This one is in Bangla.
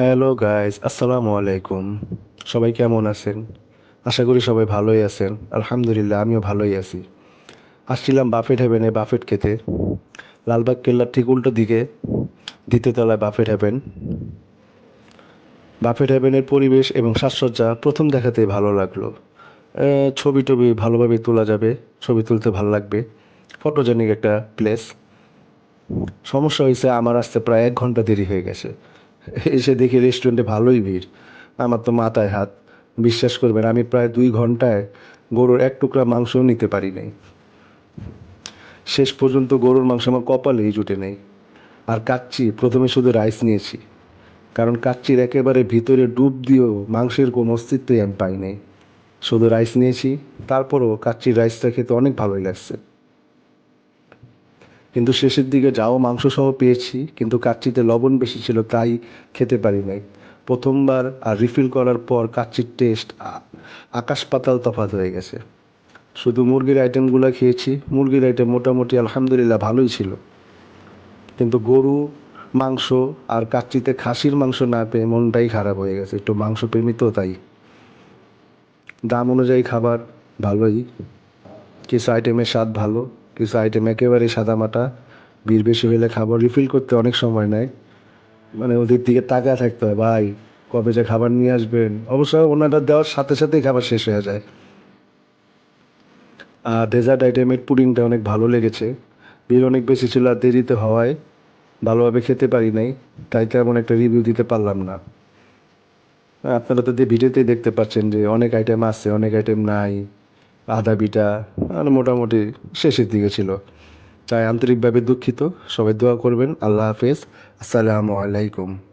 হ্যালো গাইস আসসালামু আলাইকুম সবাই কেমন আছেন? আশা করি সবাই ভালোই আছেন। আলহামদুলিল্লাহ, আমিও ভালোই আছি। আসছিলাম বাফেট হেভেনে বাফেট খেতে। লালবাগ কেল্লার ঠিক উল্টো দিকে, দ্বিতীয় তলায় বাফেট হেভেন। বাফেট হেভেনের পরিবেশ এবং সাজসজ্জা প্রথম দেখাতেই ভালো লাগল। ছবি টবি ভালোভাবে তোলা যাবে, ছবি তুলতে ভালো লাগবে। ফটোজেনিক একটা প্লেস। সমস্যা হয়েছে, আমার আসতে প্রায় এক ঘণ্টা দেরি হয়ে গেছে। এসে দেখি রেস্টুরেন্টে ভালোই ভিড়। আমার তো মাথায় হাত। বিশ্বাস করবেন, আমি প্রায় দুই ঘন্টায় গরুর এক টুকরা মাংসও নিতে পারি নাই। শেষ পর্যন্ত গরুর মাংস আমার কপালেই জুটে নেই। আর কাচ্চি, প্রথমে শুধু রাইস নিয়েছি। কারণ কাচ্চির একেবারে ভিতরে ডুব দিয়েও মাংসের কোনো অস্তিত্বই আমি পাই নাই। শুধু রাইস নিয়েছি, তারপরও কাচ্চির রাইসটা খেতে অনেক ভালোই লাগছে। কিন্তু শেষের দিকে যাও মাংস সহ পেয়েছি, কিন্তু কাচ্চিতে লবণ বেশি ছিল, তাই খেতে পারি নাই। প্রথমবার আর রিফিল করার পর কাচ্চির টেস্ট আকাশ পাতাল তফাৎ হয়ে গেছে। শুধু মুরগির আইটেমগুলো খেয়েছি, মুরগির আইটেম মোটামুটি আলহামদুলিল্লাহ ভালোই ছিল। কিন্তু গরু, মাংস আর কাচ্চিতে খাসির মাংস না পেয়ে মনটাই খারাপ হয়ে গেছে, একটু মাংস প্রেমী তো তাই। দাম অনুযায়ী খাবার ভালোই, কিছু আইটেমের স্বাদ ভালো কিছু আইটেম একেবারে সাদামাটা বীর বেশি হলে খাবার রিফিল করতে অনেক সময় নেয়। মানে ওদের দিকে তাকায় থাকতে হয়, ভাই, কবে যে খাবার নিয়ে আসবেন? অবশ্য ওনারা দেওয়ার সাথে সাথেই খাবার শেষ হয়ে যায়। আর ডেজার্ট আইটেমের পুডিংটা অনেক ভালো লেগেছে। ভিড় অনেক বেশি ছিল আর দেরিতে হওয়ায় ভালোভাবে খেতে পারি নাই, তাই তেমন একটা রিভিউ দিতে পারলাম না। আপনারা তো ভিডিওতেই দেখতে পাচ্ছেন যে অনেক আইটেম আছে, অনেক আইটেম নাই। আধা বিটা আর মোটামুটি শেষের দিকে ছিল। তাই আন্তরিকভাবে দুঃখিত। সবাই দোয়া করবেন। আল্লাহ হাফেজ। আসসালামু আলাইকুম।